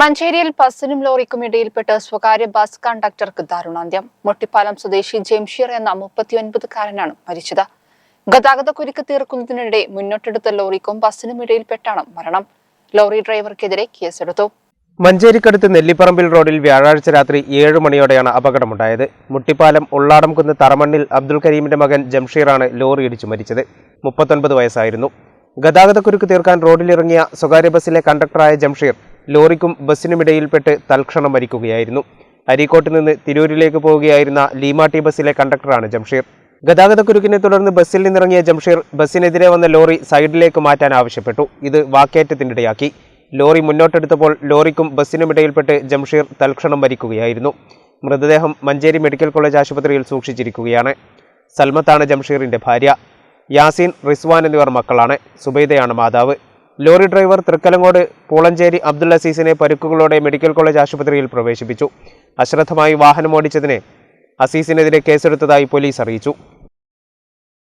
മഞ്ചേരിയിൽ ബസ്സിനും ലോറിക്കും ഇടയിൽപ്പെട്ട് സ്വകാര്യ ബസ് കണ്ടക്ടർക്ക് ദാരുണാന്ത്യം. മുട്ടിപ്പാലം സ്വദേശി ജംഷീർ എന്ന മുപ്പത്തിയൊൻപതുകാരനാണ് മരിച്ചത്. ഗതാഗത കുരുക്ക് തീർക്കുന്നതിനിടെ മുന്നോട്ടെടുത്ത ലോറിക്കും ബസ്സിനും ഇടയിൽപ്പെട്ടാണ് മരണം. ലോറി ഡ്രൈവർക്കെതിരെ കേസെടുത്തു. മഞ്ചേരിക്കടുത്ത് നെല്ലിപ്പറമ്പിൽ റോഡിൽ വ്യാഴാഴ്ച രാത്രി ഏഴ് മണിയോടെയാണ് അപകടമുണ്ടായത്. മുട്ടിപ്പാലം ഉള്ളാടംകുന്ന് തറമണ്ണിൽ അബ്ദുൽ കരീമിന്റെ മകൻ ജംഷീറാണ് ലോറി ഇടിച്ചു മരിച്ചത്. മുപ്പത്തൊൻപത് വയസ്സായിരുന്നു. ഗതാഗതക്കുരുക്ക് തീർക്കാൻ റോഡിലിറങ്ങിയ സ്വകാര്യ ബസ്സിലെ കണ്ടക്ടറായ ജംഷീർ ലോറിക്കും ബസ്സിനുമിടയിൽപ്പെട്ട് തൽക്ഷണം മരിക്കുകയായിരുന്നു. അരീക്കോട്ട് നിന്ന് തിരൂരിലേക്ക് പോവുകയായിരുന്ന ലീമാട്ടി ബസ്സിലെ കണ്ടക്ടറാണ് ജംഷീർ. ഗതാഗതക്കുരുക്കിനെ തുടർന്ന് ബസ്സിൽ നിന്നിറങ്ങിയ ജംഷീർ ബസ്സിനെതിരെ വന്ന ലോറി സൈഡിലേക്ക് മാറ്റാൻ ആവശ്യപ്പെട്ടു. ഇത് വാക്കേറ്റത്തിനിടയാക്കി. ലോറി മുന്നോട്ടെടുത്തപ്പോൾ ലോറിക്കും ബസ്സിനുമിടയിൽപ്പെട്ട് ജംഷീർ തൽക്ഷണം മരിക്കുകയായിരുന്നു. മൃതദേഹം മഞ്ചേരി മെഡിക്കൽ കോളേജ് ആശുപത്രിയിൽ സൂക്ഷിച്ചിരിക്കുകയാണ്. സൽമത്താണ് ജംഷീറിന്റെ ഭാര്യ. യാസീൻ റിസ്വാൻ എന്നിവർ മക്കളാണ്. സുബൈദയാണ് മാതാവ്. ലോറി ഡ്രൈവർ തൃക്കലങ്ങോട് പൂളഞ്ചേരി അബ്ദുൽ അസീസിനെ പരുക്കുകളോടെ മെഡിക്കൽ കോളേജ് ആശുപത്രിയിൽ പ്രവേശിപ്പിച്ചു. അശ്രദ്ധമായി വാഹനമോടിച്ചതിന് അസീസിനെതിരെ കേസെടുത്തതായി പോലീസ് അറിയിച്ചു.